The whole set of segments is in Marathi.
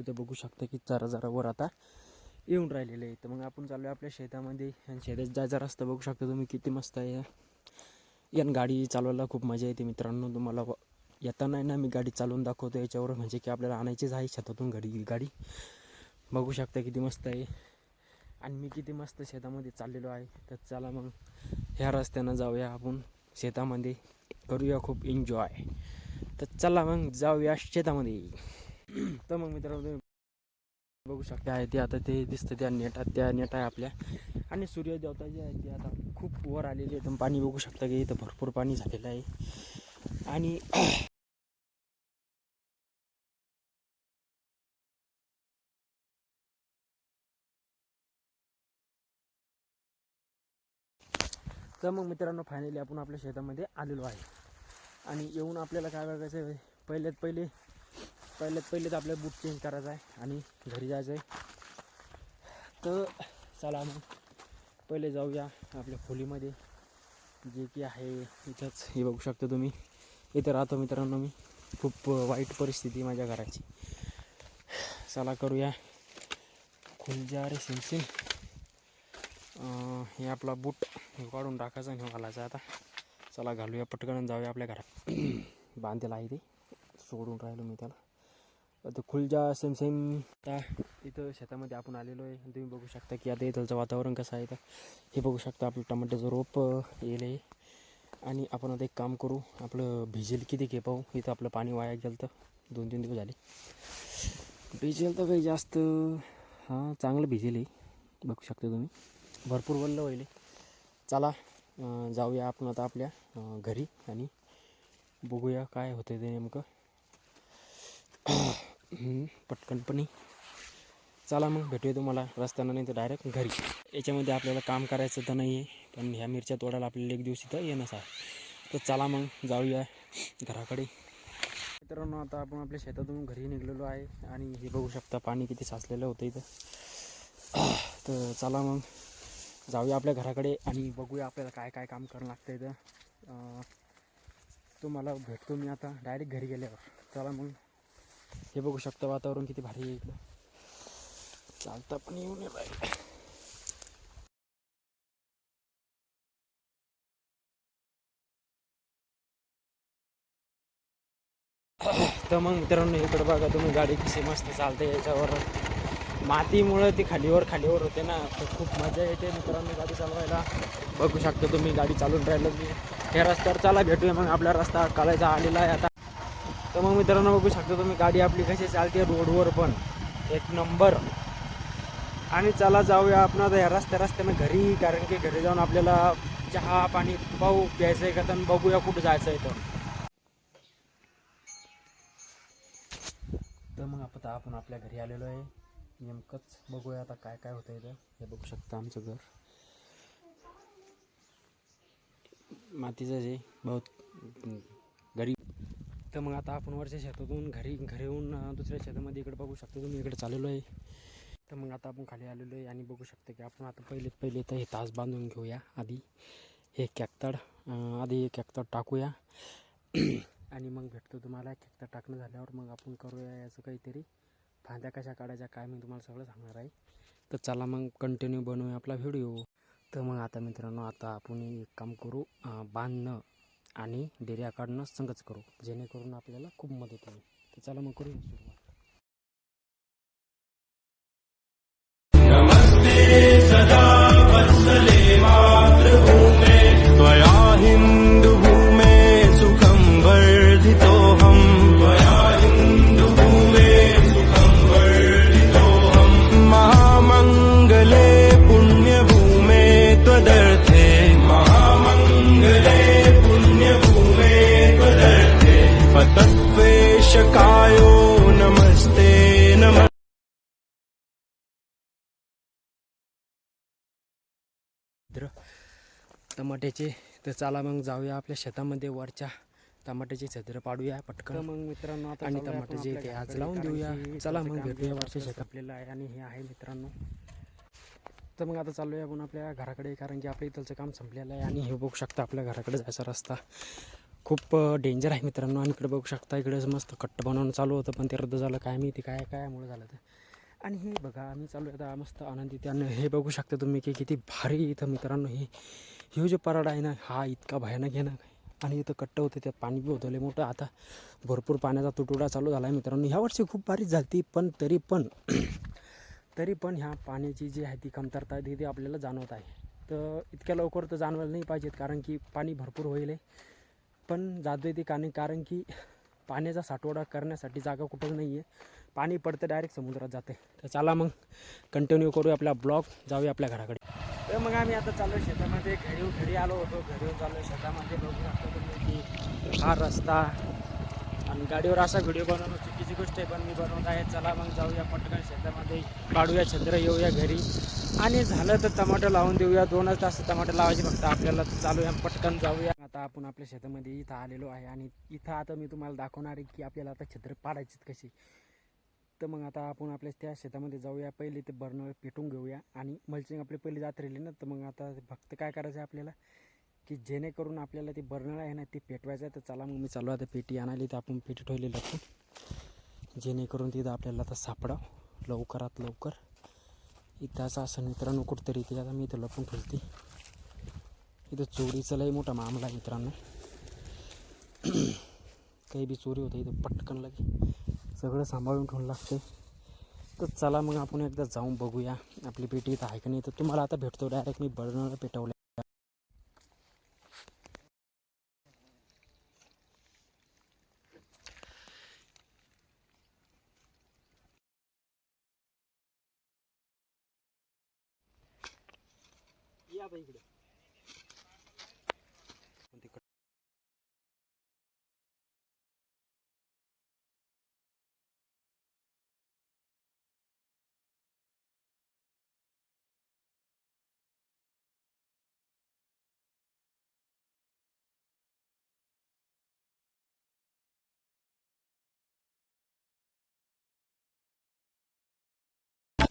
इथं बघू शकता की जरा जरा वर आता येऊन राहिलेले आहे तर मग आपण चाललो आहे आपल्या शेतामध्ये आणि शेतात जायचा रस्ता बघू शकता तुम्ही किती मस्त आहे. यान गाडी चालवायला खूप मजा येते मित्रांनो. तुम्हाला येताना आहे ना मी गाडी चालवून दाखवतो याच्यावर. म्हणजे की आपल्याला आणायचीच आहे शेतातून गाडी गाडी. बघू शकता किती मस्त आहे. आणि मी किती मस्त शेतामध्ये चाललेलो आहे. तर चला मग ह्या रस्त्यानं जाऊया आपण. शेतामध्ये करूया खूप एन्जॉय तर चला मग जाऊया शेतामध्ये. तर मग मित्रांनो बघू शकता आहे ते आता ते दिसतं त्या नेटात त्या नेट आहे आपल्या. आणि सूर्यदेवता जे आहे ते आता खूप वर आलेली आहे तर पाणी बघू शकता की इथं भरपूर पाणी झालेलं आहे. आणि तर मग मित्रांनो फायनली आपण आपल्या शेतामध्ये आलेलो आहे. आणि येऊन आपल्याला काय बघायचं आहे पहिल्यात पहिले पहिल्यात पहिलेच आपल्याला बूट चेंज करायचा आहे आणि घरी जायचं आहे. तर चला मग पहिले जाऊया आपल्या खोलीमध्ये जे की आहे इथंच. हे बघू शकता तुम्ही. इथं राहतो मित्रांनो मी. खूप वाईट परिस्थिती माझ्या घराची. चला करूया. खुलजा रे सिमसिम हे आपला बूट काढून टाकायचा आणि हे घालायचा आता. चला घालूया पटकन जाऊया आपल्या घरात. बांधलेला आहे ते. सोडून राहिलो मी त्याला. आता खुलजा सेम सेम आता इथं शेतामध्ये आपण आलेलो आहे. तुम्ही बघू शकता की आता इथलचं वातावरण कसं आहे तर हे बघू शकता आपलं टमाट्याचं रोप येईल आहे. आणि आपण आता एक काम करू आपलं भिजेल किती घे पाहू. इथं आपलं पाणी वाया गेलं तर दोन तीन दिवस झाले. भिजेल तर काही जास्त हां चांगलं भिजेल आहे. बघू शकता तुम्ही. भरपूर वल्ल होईल चला जाऊया आपण आता आपल्या घरी आणि बघूया काय होतं ते नेमकं. पटकनपणी चला मग भेटूया तुम्हाला रस्त्यानं नाही तर डायरेक्ट घरी. याच्यामध्ये आपल्याला काम करायचं तर नाही आहे पण ह्या मिरच्या तोडायला आपल्याला एक दिवस इथं येणंच आहे. तर चला मग जाऊया घराकडे. मित्रांनो आता आपण आपल्या शेतातून घरी निघलेलो आहे आणि हे बघू शकता पाणी किती साचलेलं होतं इथं. तर चला मग जाऊया आपल्या घराकडे आणि बघूया आपल्याला काय काय काम करणं लागतं इथं. तुम्हाला भेटतो मी आता डायरेक्ट घरी गेल्यावर. चला मग. हे बघू शकता वातावरण किती भारी आहे इकडं. चालता पण येऊन येत तर मग मित्रांनो इकडं बघा तुम्ही गाडी कशी मस्त चालते याच्यावर. मातीमुळं ती खालीवर खालीवर होते ना. तर खूप मजा येते मित्रांनो गाडी चालवायला. बघू शकता तुम्ही गाडी चालून राहिलं मी ह्या रस्त्यावर चला भेटूया मग आपला रस्ता काढायचा आलेला आहे आता. तर मग मित्रांनो बघू शकता तुम्ही गाडी आपली कशी चालते रोडवर पण. एक नंबर. आणि चला जाऊया आपण आता या रस्त्या रस्त्यानं घरी कारण की घरी जाऊन आपल्याला चहा पाणी पाहू प्यायचं आहे का तर बघूया कुठं जायचं आहे तर. तर मग आता आपण आपल्या घरी आलेलो आहे. नेमकंच बघूया आता काय काय होतं इथं. हे बघू शकता आमचं घर. मातीचं जे बहुत तर मग आता आपण वरच्या शेतातून घरी घरी येऊन दुसऱ्या शेतामध्ये इकडे बघू शकतो. तुम्ही इकडे चाललेलो आहे. तर मग आता आपण खाली आलेलो आहे आणि बघू शकतो की आपण आता पहिले पहिले तर हे तास बांधून घेऊया. आधी हे कॅक्तड आधी हे कॅक्तड टाकूया. आणि मग भेटतो तुम्हाला. कॅक्तड टाकणं झाल्यावर मग आपण करूया याचं काहीतरी. फांद्या कशा काढायच्या काय मी तुम्हाला सगळं सांगणार आहे. तर चला मग कंटिन्यू बनवूया आपला व्हिडिओ तर मग आता मित्रांनो आता आपण एक काम करू. बांधणं. आणि डेऱ्याकडनं काढणं संगच करू जेणेकरून आपल्याला खूप मदत होईल. तर चला मग करूया सुरुवात. मित्र टमाट्याचे तर चला मग जाऊया आपल्या शेतामध्ये वरच्या टमाट्याचे छत्र पाडूया पटकन. मग मित्रांनो आता आणि टमाट्याचे ते आज लावून देऊया. चला मग भेटूया वरच्या शेत आपल्याला आहे आणि हे आहे मित्रांनो. तर मग आता चालूया आपण आपल्या घराकडे कारण की आपल्या इथलचं काम संपलेलं आहे आणि हे बघू शकता आपल्या घराकडे जायचा रस्ता. खूप डेंजर आहे मित्रांनो. आणि इकडे बघू शकता इकडे मस्त कट्ट बनवणं चालू होतं पण ते रद्द झालं. काय माहिती काय कायमुळे झालं ते. आणि हे बघा आम्ही चालू आहे. आता मस्त आनंदी. त्यानं हे बघू शकता तुम्ही की किती भारी इथं मित्रांनो हे हे जो पराड आहे ना हा इतका भयानक आहे ना आणि इथं कट्ट होते त्यात पाणी बी होतं मोठं. आता भरपूर पाण्याचा तुटवडा चालू झाला आहे मित्रांनो. ह्या वर्षी खूप बारीक झाली पण तरी पण तरी पण ह्या पाण्याची जी आहे ती कमतरता आहे ती ती आपल्याला जाणवत आहे. तर इतक्या लवकर तर जाणवायला नाही पाहिजेत कारण की पाणी भरपूर होईल आहे. पण जातो ते कारण कारण की पाण्याचा साठवडा करण्यासाठी जागा कुठंच नाही आहे पाणी पडतं डायरेक्ट समुद्रात जाते. तर चला मग कंटिन्यू करू आपला ब्लॉग जाऊया आपल्या घराकडे. तर मग आम्ही आता चाललो शेतामध्ये घरी घरी आलो होतो. घरी चाललो शेतामध्ये बघू शकतो की हा रस्ता आणि गाडीवर असा व्हिडिओ बनवणं चुकीची गोष्ट आहे पण मी बनवत आहे. चला मग जाऊया पटकन शेतामध्ये काढूया छत्र येऊया घरी. आणि झालं तर टमाटर लावून देऊया. दोनच तास टमाटर लावायचे फक्त. आपल्याला चालूया पटकन जाऊया. आता आपण आपल्या शेतामध्ये इथं आलेलो आहे. आणि इथं आता मी तुम्हाला दाखवणार आहे की आपल्याला आता छत्र पाडायची कशी तर मग आता आपण आपल्या त्या शेतामध्ये जाऊया. पहिले ते बर्नर पेटून घेऊया. आणि मल्चिंग आपली पहिली जात राहिली ना तर मग आता फक्त काय करायचं आहे आपल्याला? की जेणेकरून आपल्याला ते बर्नर आहे ना ते पेटवायचं आहे तर चला मग मी चालू आता पेटी आणायली. तर आपण पेटी ठेवलेली आपण जेणेकरून तिथं आपल्याला आता सापडाव. लवकरात लवकर. इथं असं असं मित्रांनो कुठतरी ते आता मी इथं लपून ठेवते इथं चोरीचा लई मोठा मामला आहे मित्रांनो. काही बी चोरी होतं इथं पटकन लगे. सगळं सांभाळून ठेवून लागते तर चला मग आपण एकदा जाऊन बघूया. आपली पेटी इथं आहे का नाही? तर तुम्हाला आता भेटतो. डायरेक्ट मी बर्नर पेटवलं या इकडे.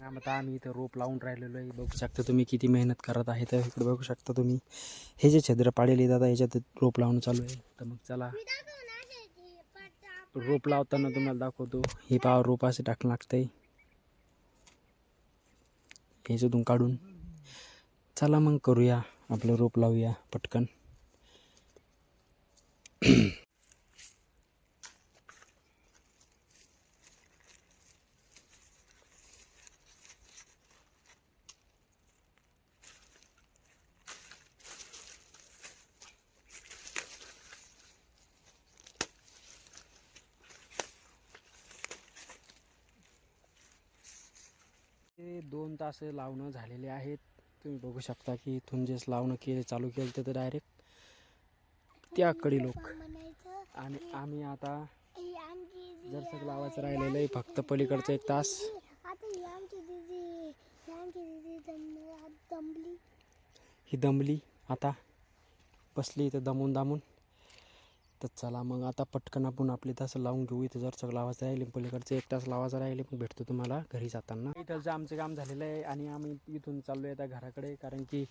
आता आम्ही इथं रोप लावून राहिलेलो आहे. बघू शकता तुम्ही किती मेहनत करत आहे तर इकडे बघू शकता तुम्ही. हे जे छद्र पाडेले दादा याच्यात रोप लावून चालू आहे. तर मग चला. रोप लावताना तुम्हाला दाखवतो. हे पाव रोप असे टाकणं लागतंय. ह्याच्यातून काढून. चला मग करूया. आपलं रोप लावूया पटकन ते दोन तास लावणं झालेले आहेत. तुम्ही बघू शकता की इथून जे लावणं केले चालू केलं तर डायरेक्ट त्याकडे लोक. आणि आम्ही आता जर सगळं लावायचं राहिलेलं आहे फक्त पलीकडचं एक तास. ही दमली आता. बसली इथं दमून दामून तर चला मग आता पटकन आपण आपली तास लावून घेऊ. इथं जर सगळं लावायचं राहिले पलीकडचं एक तास लावायचं राहिले मग भेटतो तुम्हाला घरी जाताना. इथलचं आमचं काम झालेलं आहे आणि आम्ही इथून चाललो आहे आता घराकडे कारण की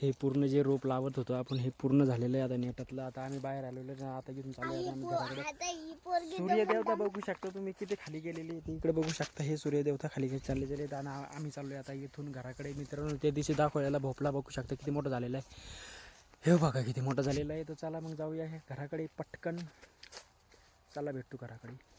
हे पूर्ण जे रोप लावत होतो आपण हे पूर्ण झालेलं आहे आता नेटातलं. आता आम्ही बाहेर आलेलो आता इथून चाललो आहे आम्ही घराकडे. सूर्यदेवता बघू शकता तुम्ही किती खाली गेलेली आहे. इकडे बघू शकता हे सूर्यदेवता खाली चालले गेले. आणि आम्ही चाललो आहे आता इथून घराकडे. मित्रांनो त्या दिवशी दाखवायला भोपळा बघू शकता किती मोठं झालेला आहे. हे बघा किती मोठा झालेला आहे. तर चला मग जाऊया हे घराकडे पटकन. चला भेटतो घराकडे.